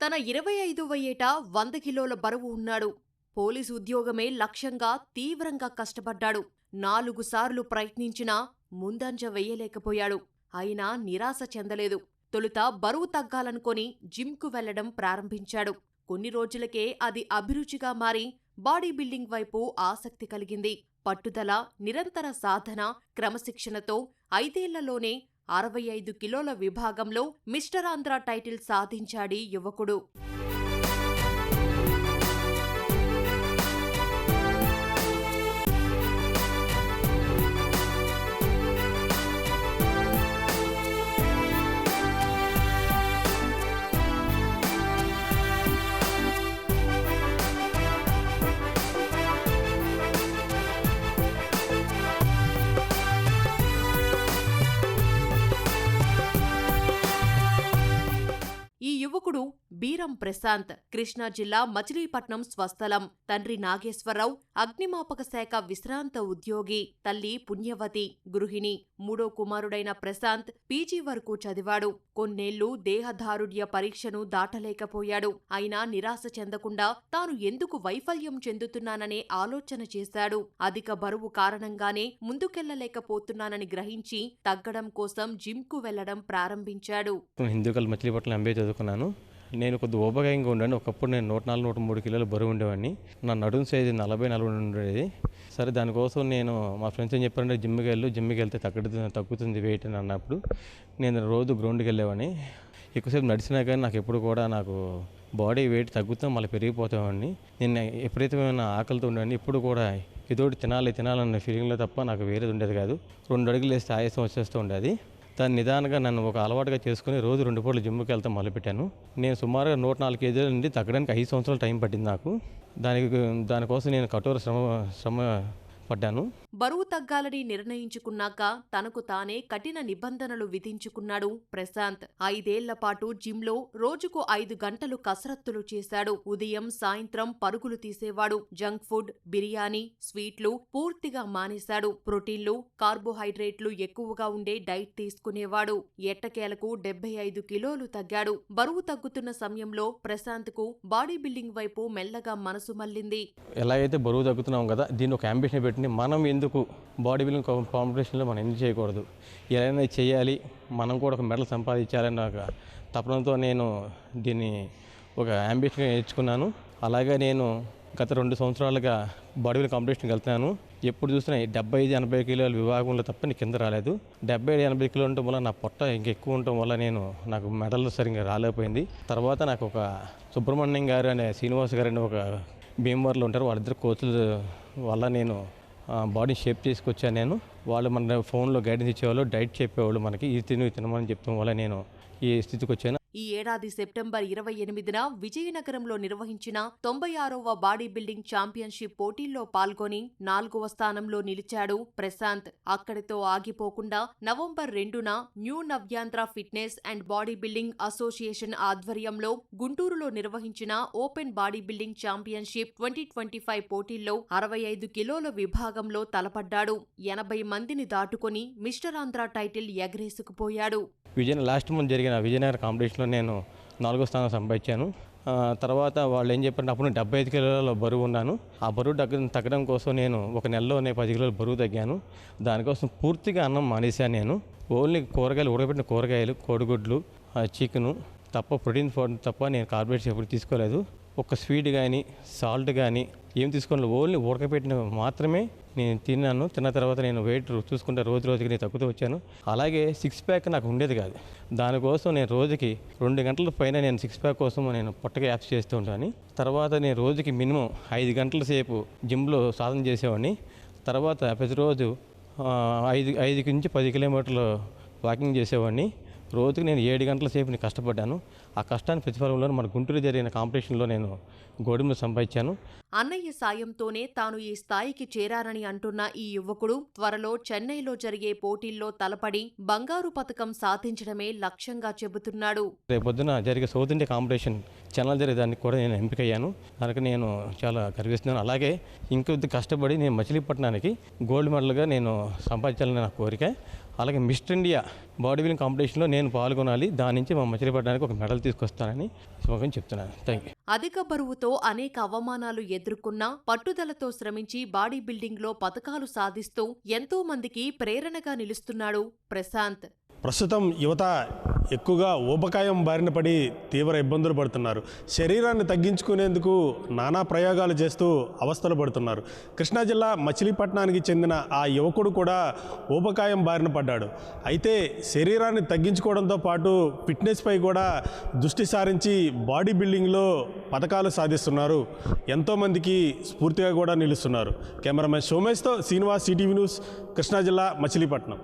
తన ఇరవై ఐదవ ఏట వంద కిలోల బరువు ఉన్నాడు. పోలీసు ఉద్యోగమే లక్ష్యంగా తీవ్రంగా కష్టపడ్డాడు. నాలుగు సార్లు ప్రయత్నించినా ముందంజ వెయ్యలేకపోయాడు అయినా నిరాశ చెందలేదు. తొలుత బరువు తగ్గాలనుకొని జిమ్కు వెళ్ళడం ప్రారంభించాడు. కొన్ని రోజులకే అది అభిరుచిగా మారి బాడీ బిల్డింగ్ వైపు ఆసక్తి కలిగింది. పట్టుదల నిరంతర సాధన క్రమశిక్షణతో ఐదేళ్ళలోనే అరవై ఐదు కిలోల విభాగంలో మిస్టర్ ఆంధ్ర టైటిల్ సాధించాడీ యువకుడు. బీరం ప్రశాంత్ కృష్ణా జిల్లా మచిలీపట్నం స్వస్థలం. తండ్రి నాగేశ్వరరావు అగ్నిమాపక శాఖ విశ్రాంత ఉద్యోగి. తల్లి పుణ్యవతి గృహిణి. మూడో కుమారుడైన ప్రశాంత్ పీజీ వరకు చదివాడు. కొన్నేళ్ళు దేహదారుఢ్య పరీక్షను దాటలేకపోయాడు. అయినా నిరాశ చెందకుండా తాను ఎందుకు వైఫల్యం చెందుతున్నాననే ఆలోచన చేశాడు. అధిక బరువు కారణంగానే ముందుకెళ్ళలేకపోతున్నానని గ్రహించి తగ్గడం కోసం జిమ్కు వెళ్ళడం ప్రారంభించాడు. మచిలీపట్నం ఎంబీఏ చదువుకున్నాను. నేను కొద్ది ఓబగాయంగా ఉండాను ఒకప్పుడు నేను నూట నాలుగు నూట మూడు కిలోలు బరువు ఉండేవాడిని. నా నడుము సైజు నలభై నలభై ఉండేది. సరే దానికోసం నేను మా ఫ్రెండ్స్ ఏం చెప్పారంటే జిమ్కి వెళ్ళు జిమ్కి వెళ్తే తగ్గుతుంది తగ్గుతుంది వెయిట్ అని అన్నప్పుడు నేను రోజు గ్రౌండ్కి వెళ్ళేవాడిని. ఎక్కువసేపు నడిచినా కానీ నాకు ఎప్పుడు కూడా నాకు బాడీ వెయిట్ తగ్గుతూ మళ్ళీ పెరిగిపోతామని నేను ఎప్పుడైతే నా ఆకలితో ఉండేవాడిని. ఇప్పుడు కూడా ఇదోటి తినాలి తినాలన్న ఫీలింగ్లో తప్ప నాకు వేరేది ఉండేది కాదు. రెండు అడుగులు వేస్తే ఆయాసం వచ్చేస్తూ ఉండేది. దాన్ని నిదానంగా నన్ను ఒక అలవాటుగా చేసుకుని రోజు రెండు పూటలు జిమ్కి వెళ్తాం మొదలుపెట్టాను. నేను సుమారుగా నూట నాలుగు కేజీల నుండి తగ్గడానికి ఐదు సంవత్సరాలు టైం పట్టింది నాకు. దానికి దానికోసం నేను కఠోర శ్రమ శ్రమ పడ్డాను బరువు తగ్గాలని నిర్ణయించుకున్నాక తనకు తానే కఠిన నిబంధనలు విధించుకున్నాడు ప్రశాంత్. ఐదేళ్ళ పాటు జిమ్లో రోజుకు ఐదు గంటలు కసరత్తులు చేశాడు. ఉదయం సాయంత్రం పరుగులు తీసేవాడు. జంక్ ఫుడ్ బిర్యానీ స్వీట్లు పూర్తిగా మానేశాడు. ప్రోటీన్లు కార్బోహైడ్రేట్లు ఎక్కువగా ఉండే డైట్ తీసుకునేవాడు. ఎట్టకేలకు డెబ్బై ఐదు కిలోలు తగ్గాడు. బరువు తగ్గుతున్న సమయంలో ప్రశాంత్కు బాడీ బిల్డింగ్ వైపు మెల్లగా మనసు మళ్ళింది ఎలాగైతే బరువు తగ్గుతున్నాం కదా దీన్ని ఒక అంబిషన్ వాటిని మనం ఎందుకు బాడీ బిల్డింగ్ కాంపిటీషన్లో మనం ఎందుకు చేయకూడదు? ఎలా చేయాలి మనం కూడా ఒక మెడల్ సంపాదించాలని ఒక తపనతో నేను దీన్ని ఒక అంబిషన్గా నేర్చుకున్నాను. అలాగే నేను గత రెండు సంవత్సరాలుగా బాడీ బిల్డింగ్ కాంపిటీషన్కి వెళ్తున్నాను. ఎప్పుడు చూసినా డెబ్బై ఐదు ఎనభై కిలోల విభాగంలో తప్ప నేను కింద రాలేదు. డెబ్బై ఐదు ఎనభై కిలోలు ఉండటం వల్ల నా పొట్ట ఇంకెక్కువ ఉండటం వల్ల నేను నాకు మెడల్ సరిగ్గా రాలేకపోయింది. తర్వాత నాకు ఒక సుబ్రహ్మణ్యం గారు అనే శ్రీనివాస్ గారు అనే ఒక భీమవరంలో ఉంటారు. వాళ్ళిద్దరు కోచ్ల వల్ల నేను బాడీ షేప్ చేసుకొచ్చాను నేను. వాళ్ళు మన ఫోన్లో గైడెన్స్ ఇచ్చేవాళ్ళు డైట్ చెప్పేవాళ్ళు మనకి. ఇది తిను తినమని చెప్పడం వల్ల నేను ఈ స్థితికి వచ్చాను. ఈ ఏడాది సెప్టెంబర్ ఇరవై ఎనిమిదిన విజయనగరంలో నిర్వహించిన తొంభై ఆరవ బాడీ బిల్డింగ్ ఛాంపియన్షిప్ పోటీల్లో పాల్గొని నాలుగవ స్థానంలో నిలిచాడు ప్రశాంత్. అక్కడితో ఆగిపోకుండా నవంబర్ రెండున new Navyandhra fitness and body building association ఆధ్వర్యంలో గుంటూరులో నిర్వహించిన open body building championship twenty twenty five పోటీల్లో అరవై ఐదు కిలోల విభాగంలో తలపడ్డాడు. ఎనభై మందిని దాటుకొని మిస్టర్ ఆంధ్ర టైటిల్ ఎగరేసుకుపోయాడు. విజయ లాస్ట్ మంత్ జరిగిన విజయనగర కాంపిటీషన్లో నేను నాలుగో స్థానం సంపాదించాను. తర్వాత వాళ్ళు ఏం చెప్పారంటే అప్పుడు డెబ్బై ఐదు కిలోల బరువు ఉన్నాను. ఆ బరువు తగ్గ తగ్గడం కోసం నేను ఒక నెలలోనే పది కిలోల బరువు తగ్గాను. దానికోసం పూర్తిగా అన్నం మానేశాను నేను. ఓన్లీ కూరగాయలు ఉడకబెట్టిన కూరగాయలు కోడిగుడ్లు చికెను తప్ప ప్రోటీన్ ఫుడ్ తప్ప నేను కార్బోహైడ్రేట్స్ ఎప్పుడు తీసుకోలేదు. ఒక స్వీట్ కానీ సాల్ట్ కానీ ఏం తీసుకోలేదు ఓన్లీ ఉడకబెట్టిన మాత్రమే నేను తిన్నాను. తిన్న తర్వాత నేను వెయిట్ చూసుకుంటే రోజు రోజుకి నేను తగ్గుతూ వచ్చాను. అలాగే సిక్స్ ప్యాక్ నాకు ఉండేది కాదు. దానికోసం నేను రోజుకి రెండు గంటల పైన నేను సిక్స్ ప్యాక్ కోసం నేను పొట్టగా యాప్స్ చేస్తూ ఉంటాను. తర్వాత నేను రోజుకి మినిమం ఐదు గంటల సేపు జిమ్లో సాధన చేసేవాడిని. తర్వాత ప్రతిరోజు ఐదు ఐదు నుంచి పది కిలోమీటర్లు వాకింగ్ చేసేవాడిని. రోజుకి నేను ఏడు గంటల సేపు నేను కష్టపడ్డాను. ఆ కష్టాన్ని ప్రతిఫలంలో మన గుంటూరు జరిగిన కాంపిటీషన్లో నేను గోడుములు సంపాదించాను. అన్నయ్య సాయంతోనే తాను ఈ స్థాయికి చేరానని అంటున్న ఈ యువకుడు త్వరలో చెన్నైలో జరిగే పోటీల్లో తలపడి బంగారు పతకం సాధించడమే లక్ష్యంగా చెబుతున్నాడు. రేపొద్దున జరిగే సౌత్ ఇండియా కాంపిటీషన్ ఛానల్ జరిగే దానికి కూడా నేను ఎంపికయ్యాను. కనుక నేను చాలా గర్విస్తున్నాను. అలాగే ఇంకొద్ది కష్టపడి నేను మచిలీపట్నానికి గోల్డ్ మెడల్గా నేను సంపాదించాలని నా కోరిక. అలాగే మిస్టర్ ఇండియా బాడీ బిల్డింగ్ కాంపిటీషన్లో నేను పాల్గొనాలి. దాని నుంచి మా మచిలీపట్నానికి ఒక మెడల్ తీసుకొస్తానని శుభకం చెప్తున్నాను. థ్యాంక్ యూ అధిక బరువుతో అనేక అవమానాలు ఎదుర్కొన్నా పట్టుదలతో శ్రమించి బాడీ బిల్డింగ్లో పథకాలు సాధిస్తూ ఎంతో మందికి ప్రేరణగా నిలుస్తున్నాడు ప్రశాంత్. ప్రస్తుతం యువత ఎక్కువగా ఊబకాయం బారిన పడి తీవ్ర ఇబ్బందులు పడుతున్నారు. శరీరాన్ని తగ్గించుకునేందుకు నానా ప్రయోగాలు చేస్తూ అవస్థలు పడుతున్నారు. కృష్ణా జిల్లా మచిలీపట్నానికి చెందిన ఆ యువకుడు కూడా ఊబకాయం బారిన పడ్డాడు. అయితే శరీరాన్ని తగ్గించుకోవడంతో పాటు ఫిట్నెస్పై కూడా దృష్టి సారించి బాడీ బిల్డింగ్లో పథకాలు సాధిస్తున్నారు. ఎంతోమందికి స్ఫూర్తిగా కూడా నిలుస్తున్నారు. కెమెరామెన్ సోమేష్తో శ్రీనివాస్ సిటీవీ న్యూస్ కృష్ణా జిల్లా మచిలీపట్నం.